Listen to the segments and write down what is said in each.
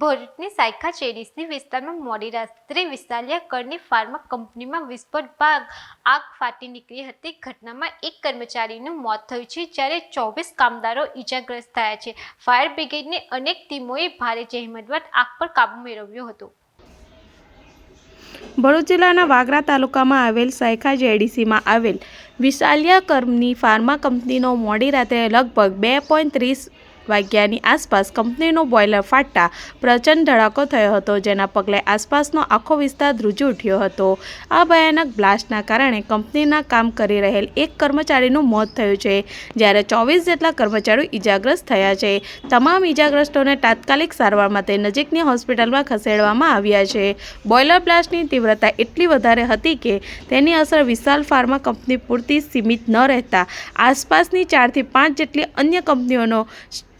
ભરૂચની સાયખા ચેરીસની વિસ્તારમાં મોડી રાત્રે વિશાલિયા કરની ફાર્મા કંપનીમાં વિસ્ફોટ ભાગ આગ ફાટી નીકળી હતી. ઘટનામાં એક કર્મચારીનું મોત થયું છે, જ્યારે ચોવીસ કામદારો ઈજાગ્રસ્ત થયા છે. ફાયર બ્રિગેડની અનેક ટીમોએ ભારે જહેમત બાદ આગ પર કાબૂ મેળવ્યો હતો. ભરૂચ જિલ્લાના વાગરા તાલુકામાં આવેલ સાયખા જેડીસીમાં આવેલ વિશાલિયા કર્મની ફાર્મા કંપનીનો મોડી રાત્રે લગભગ બે પોઈન્ટ ત્રીસ વાગ્યાની આસપાસ કંપનીનો બોઇલર ફાટતા પ્રચંડ ધડાકો થયો હતો, જેના પગલે આસપાસનો આખો વિસ્તાર ધ્રુજી ઉઠ્યો હતો. આ ભયાનક બ્લાસ્ટના કારણે કંપનીના કામ કરી રહેલ એક કર્મચારીનું મોત થયું છે, જ્યારે ચોવીસ જેટલા કર્મચારીઓ ઈજાગ્રસ્ત થયા છે. તમામ ઈજાગ્રસ્તોને તાત્કાલિક સારવાર માટે નજીકની હોસ્પિટલમાં ખસેડવામાં આવ્યા છે. બોઇલર બ્લાસ્ટની તીવ્રતા એટલી વધારે હતી કે તેની અસર વિશાલ ફાર્મા કંપની પૂરતી સીમિત ન રહેતા. આસપાસની ચારથી પાંચ જેટલી અન્ય કંપનીઓનો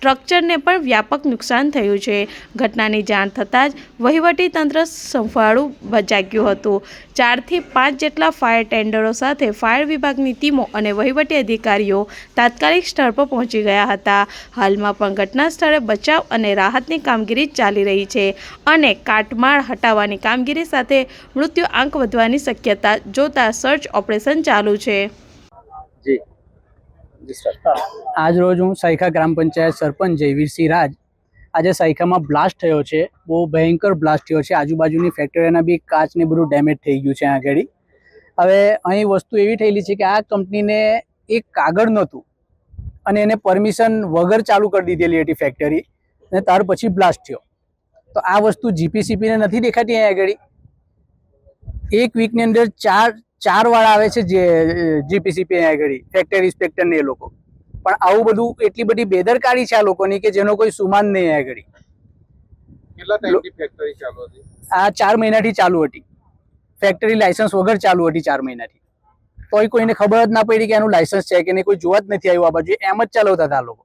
સ્ટ્રક્ચરને પણ વ્યાપક નુકસાન થયું છે. ઘટનાની જાણ થતાં જ વહીવટી તંત્ર સંફાળું બજાગ્યું હતું. ચારથી પાંચ જેટલા ફાયર ટેન્ડરો સાથે ફાયર વિભાગની ટીમો અને વહીવટી અધિકારીઓ તાત્કાલિક સ્થળ પર પહોંચી ગયા હતા. હાલમાં પણ ઘટના સ્થળે બચાવ અને રાહતની કામગીરી ચાલી રહી છે અને કાટમાળ હટાવવાની કામગીરી સાથે મૃત્યુ આંક વધવાની શક્યતા જોતા સર્ચ ઓપરેશન ચાલુ છે. જી. આજ રોજ હું સાયખા ગ્રામ પંચાયત સરપંચ જયવીરસિંહ રાજ આજે સાયખામાં બ્લાસ્ટ થયો છે. બહુ ભયંકર બ્લાસ્ટ થયો છે. આજુબાજુની ફેક્ટરીના બી કાચને બધું ડેમેજ થઈ ગયું છે આગળ. હવે અહીં વસ્તુ એવી થયેલી છે કે આ કંપનીને એક કાગળ નહોતું અને એને પરમિશન વગર ચાલુ કરી દીધેલી હતી ફેક્ટરી અને ત્યાર પછી બ્લાસ્ટ થયો. તો આ વસ્તુ જીપીસીપીને નથી દેખાતી અહીં આગળ? એક વીકની અંદર ચાર ચાર વાળા આવે છે જે જીપીસીપી આગળ ફેક્ટરી ઇન્સ્પેક્ટર ને એ લોકો. પણ આવું બધું એટલી બધી બેદરકારી છે આ લોકોની કે જેનો કોઈ સુમાન નહીં આગળ. આ ચાર મહિનાથી ચાલુ હતી. ફેક્ટરી લાયસન્સ વગર ચાલુ હતી ચાર મહિનાથી. તોય કોઈને ખબર જ ના પડી કે એનું લાયસન્સ છે કે નહીં કોઈ જોવા જ નથી આવ્યું આ બાજુ. એમ જ ચલાવતા હતા આ લોકો.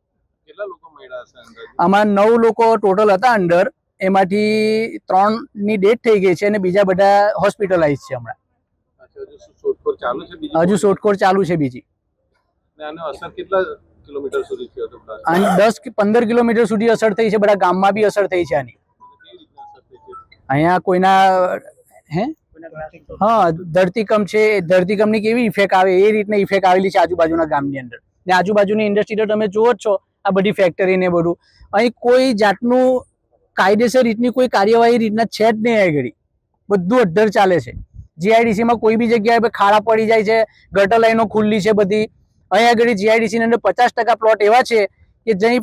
આમાં નવ લોકો ટોટલ હતા અંડર એમાંથી ત્રણની ડેથ થઈ ગઈ છે અને બીજા બધા હોસ્પિટલાઇઝ છે હમણાં. શોધખોળ ચાલુ છે બીજી હજુ શોધખોળ ચાલુ છે બીજી. આને અસર કેટલા કિલોમીટર સુધી થયો હતો? અને દસ કે પંદર કિલોમીટર સુધી અસર થઈ છે બધા ગામમાં બી અસર થઈ છે આની. અહીંયા કોઈના હે? હા ધરતીકંપ છે ધરતીકંપની કેવી ઇફેક્ટ આવે એ રીતના ઇફેક્ટ આવેલી છે આજુબાજુના ગામની અંદર. ને આજુબાજુની ઇન્ડસ્ટ્રી તો તમે જુઓ જ છો આ બધી ફેક્ટરી ને બધું. અહીં કોઈ જાતનું કાયદેસર રીતની કોઈ કાર્યવાહી રીતના છે જ નહીં આગળ. બધું અડ્ડર ચાલે છે. GIDC માં કોઈ બી જગ્યાએ ખાડા પડી જાય છે ગટર લાઈનો ખુલ્લી છે બધી અહીંયા આગળ જીઆઈડીસી ની અંદર પચાસ ટકા પ્લોટ એવા છે કે જઈ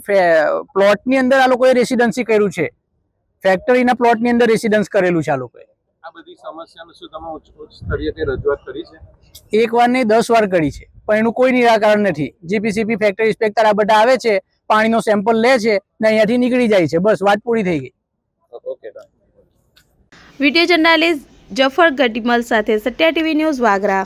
પ્લોટની અંદર આ લોકોએ રેસિડન્સી કર્યું છે. ફેક્ટરીના પ્લોટની અંદર રેસિડન્સ કરેલું છે આ લોકોએ. આ બધી સમસ્યાનું શું તમે ઉચ્ચ ઉચ્ચ સ્તરીય કંઈ રજૂઆત કરી છે? એક વાર નહીં દસ વાર કરી છે પણ એનું કોઈ નિરાકરણ નથી. જીપીસીપી ફેક્ટરી ઇન્સ્પેક્ટર આ બધા આવે છે પાણીનો સેમ્પલ લે છે ને અહીંયાથી નીકળી જાય છે બસ વાત પૂરી થઈ ગઈ. Okay video journalist Zafar Gadhimal સાથે સત્યા ટીવી ન્યૂઝ વાગરા